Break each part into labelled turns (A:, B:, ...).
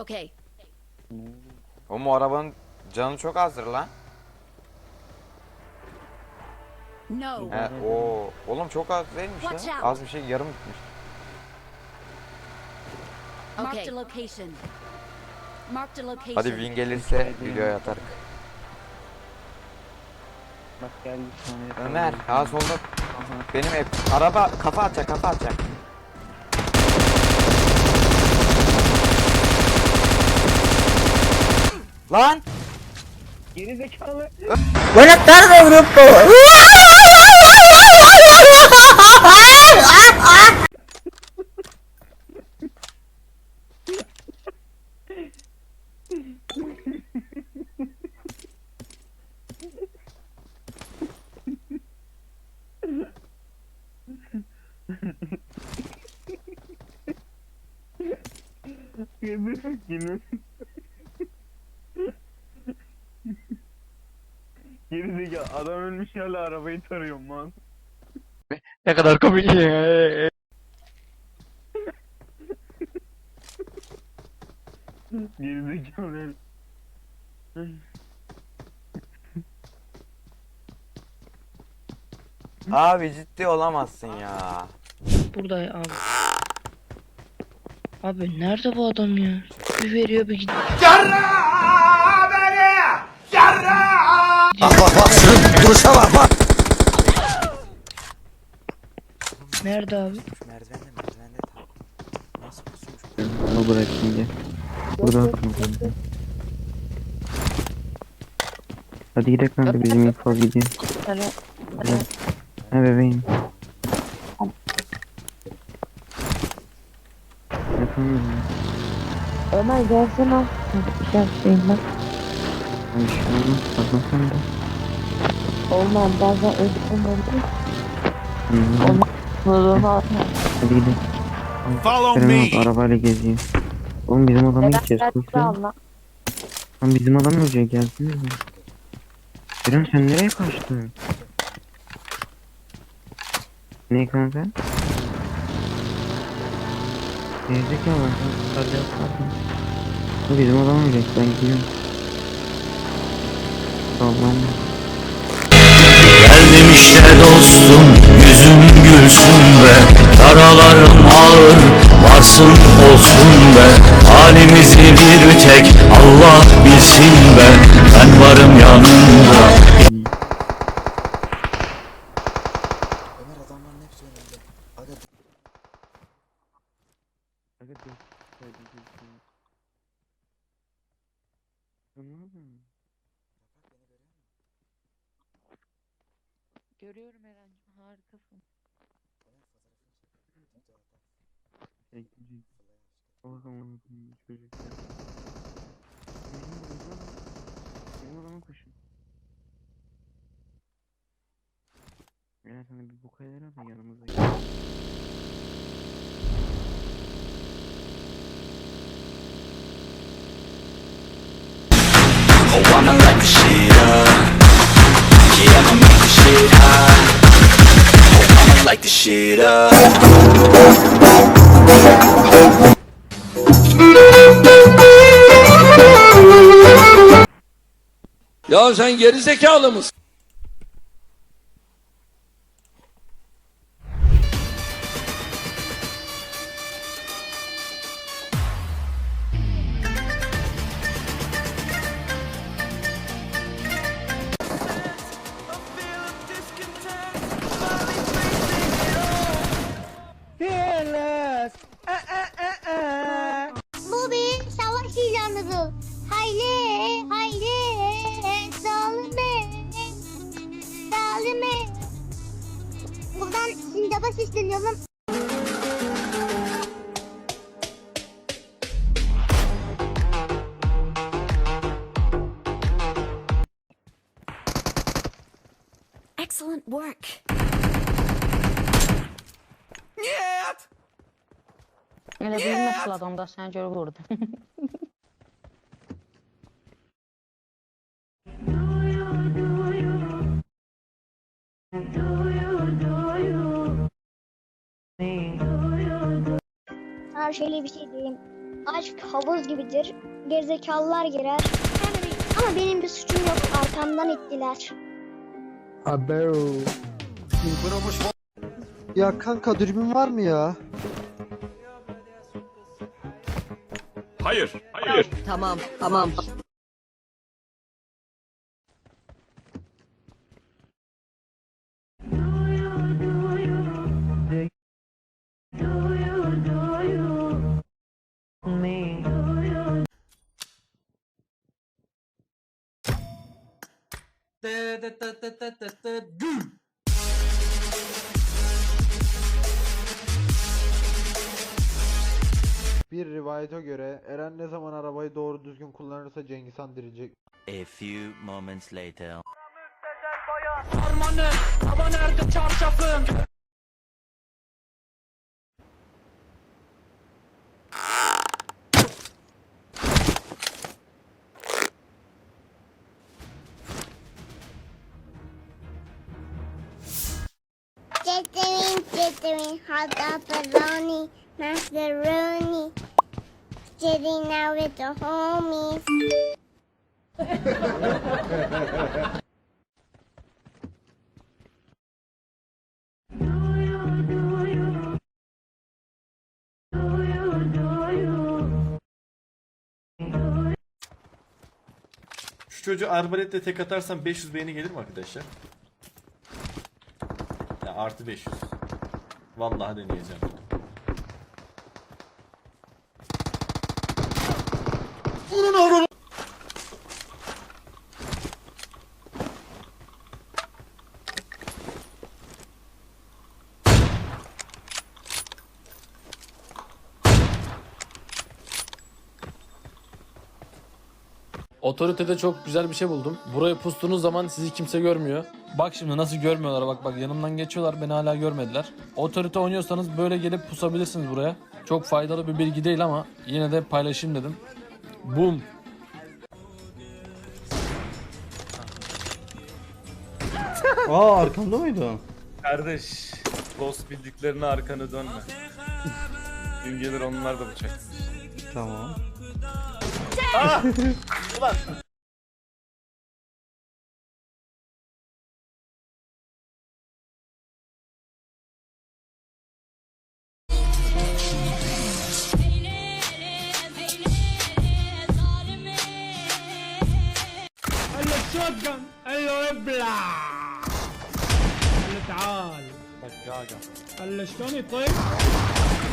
A: Okay.
B: Oğlum o arabanın canı çok azdır lan.
A: No.
B: He o oğlum çok az değilmiş
A: Watch
B: ya.
A: out.
B: Az bir şey yarım bitmiş.
A: Marked a location. Marked a location.
B: Hadi win gelirse videoya atarız.
C: Bak geldi.
B: Ömer ha solda benim ev araba kafa atacak kafa atacak. Lan
C: Geri zekalı. Geri zekalı. Geri zekalı. Adam ölmüş hala arabayı tarıyorum lan.
D: Ne kadar komik.
C: Geri zekalı.
B: abi ciddi olamazsın ya.
E: Burada ya abi. Abi nerede bu adam ya? Bir veriyor bir gidiyor. Nerede abi?
B: Merdivende merdivende tam. Nasıl pusuyormuş?
C: Onu bırak şimdi. Burada atma kanka. Hadi gidelim kanka bizim infaz gidiyor. Ha bebeğim. Efendim.
F: Ömer gelsene. Bir şey yapayım ben.
C: Ay şu an bakmasam da.
F: Olmam bazen özgürüm olur.
C: Hı hı. Hadi gidelim.
G: Follow me.
C: arabayla geziyor. Oğlum bizim adama gideceğiz. Lan bizim adam ölecek gelsiniz mi? Kerem sen nereye kaçtın? Ne kanka? Gerizekalı lan sen. Bu bizim adam ölecek ben gidiyorum. Allah'ım.
G: Geldim işte dostum yüzüm gülsün be Yaralarım ağır varsın olsun be Halimizi bir tek Allah bilsin be Ben varım yanında
C: Aga dur. Hadi dur.
E: Görüyorum Eren'cim harikasın.
C: Eklecek. O zaman çocuk. Benim adama koşun. Eğer sana bir bu kadar da yanımıza gel.
G: Oh I'ma light the shit the
H: Ya sen geri zekalı mısın?
I: Sindaba sesleniyorum.
A: Excellent work.
F: Elə bilməz adamda sən gör vurdu.
I: Şöyle bir şey diyeyim.
J: Aşk havuz gibidir. Gerizekalılar girer. Ama benim bir suçum yok. Arkamdan ittiler.
K: Ya kanka dürbün var mı ya?
L: Hayır, hayır.
A: Tamam, tamam.
K: Bir rivayete göre Eren ne zaman arabayı doğru düzgün kullanırsa Cengiz Han dirilecek.
L: A few moments later.
J: Chittering, chittering, hot pepperoni, macaroni. Sitting out with the homies.
M: Şu çocuğu arbaletle tek atarsam 500 beğeni gelir mi arkadaşlar? Ya artı 500. Vallahi deneyeceğim.
H: Otoritede çok güzel bir şey buldum. Buraya pustuğunuz zaman sizi kimse görmüyor. Bak şimdi nasıl görmüyorlar bak bak yanımdan geçiyorlar beni hala görmediler. Otorite oynuyorsanız böyle gelip pusabilirsiniz buraya. Çok faydalı bir bilgi değil ama yine de paylaşayım dedim. Boom.
K: Aa arkamda mıydı?
D: Kardeş, dost bildiklerine arkanı dönme. Gün gelir onlar da bıçak.
K: Tamam. Ah! Ulan!
N: الشوتجن أيوه ابلع قال تعال دقاقة بلشتوني طيب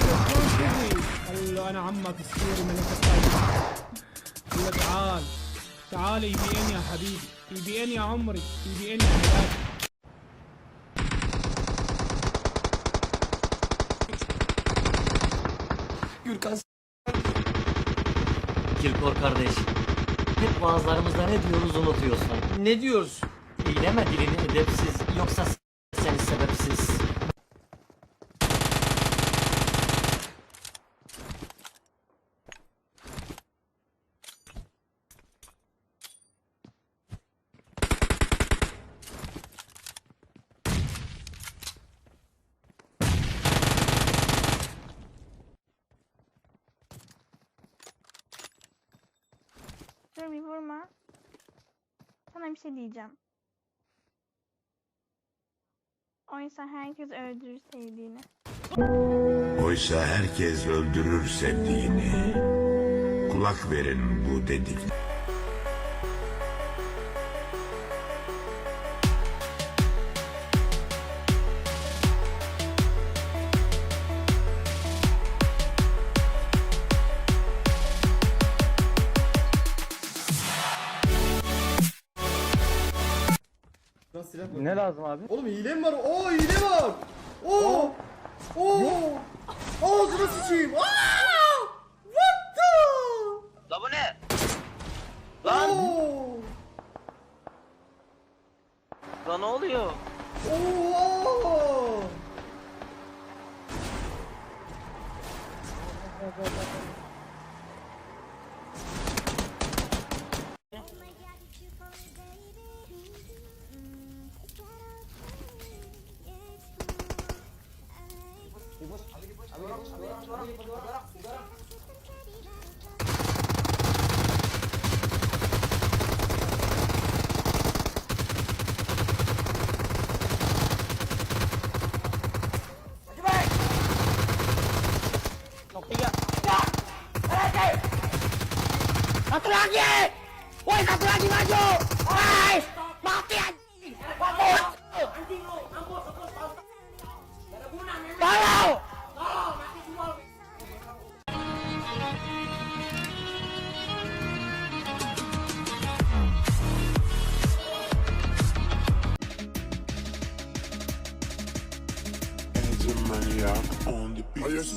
N: بلشتوني قال له أنا عمك السوري ملك الطيب قال له تعال تعال اي بي ان يا حبيبي اي بي ان يا عمري اي بي ان يا حياتي
L: Kirkor kardeş. Hep vaazlarımızda ne diyoruz unutuyorsun.
H: Ne diyoruz?
L: Eyleme dilini edepsiz yoksa
J: Sana bir şey diyeceğim. Oysa herkes öldürür sevdiğini.
L: Oysa herkes öldürür sevdiğini. Kulak verin bu dedik.
O: Ne lazım abi?
M: Oğlum hile mi var? Oo hile var. Oo. Oo. Ağzına sıçayım. Aa! What the?
D: La bu ne?
M: Oo.
D: Lan ne oluyor?
M: Oo.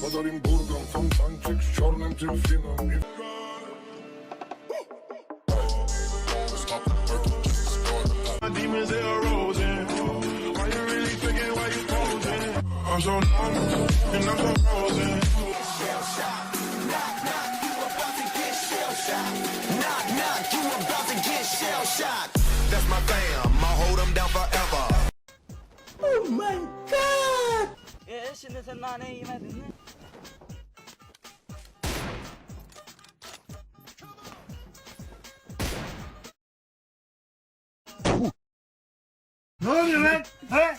H: Pod Olimburgą, fontanczyk z czarnym delfinem Demons they are rosing. Why you really thinking? Why you posing? I'm so numb and I'm so frozen. That's my fam. I'll hold them down forever.
D: Oh my god. Ne oluyor lan? He?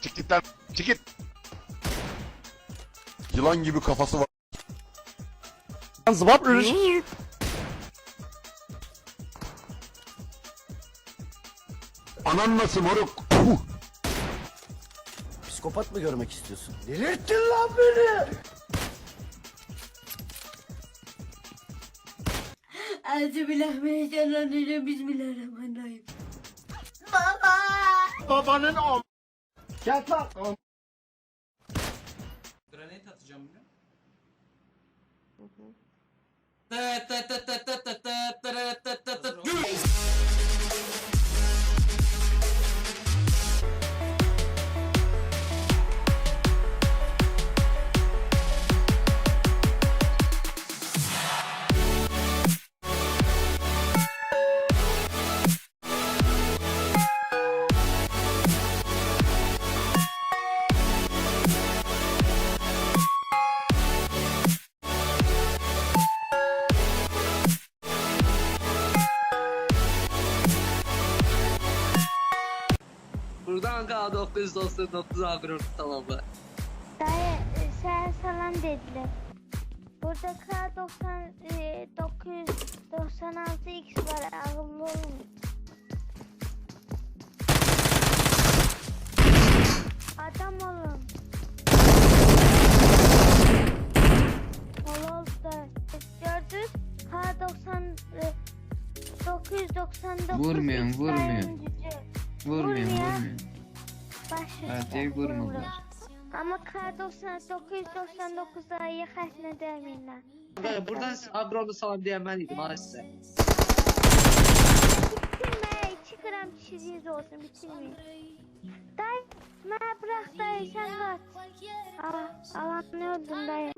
H: Çık git lan. Çık git. Yılan gibi kafası var.
P: Zıbap
H: Anan nasıl moruk?
P: Psikopat mı görmek istiyorsun?
D: Delirttin lan beni.
Q: Euzubillahimineşşeytanirracim. Bismillahirrahmanirrahim.
D: Babanın am. Gel lan. am.
A: Granate atacağım buraya.
P: Buradan K999 agro tamam mı?
I: Dayı sen salam dediler. Burada K90 e, 996 X var akıllı olun. Adam olun. Da. Gördünüz K90 e, 999
P: Vurmuyorum, vurmuyorum. Vurmuyorum
I: Vurmuyor.
P: vurmuyorum. Hadi vurmadılar.
I: Ama K90 999'da iyi kaçına demeyin lan.
P: Buradan agrolu salam diyen ben idim ha size.
I: Bitirme 2 gram çiziyiz olsun bitirmeyin. Dayı bana bırak dayı sen kaç. Ah alan ne öldün dayı.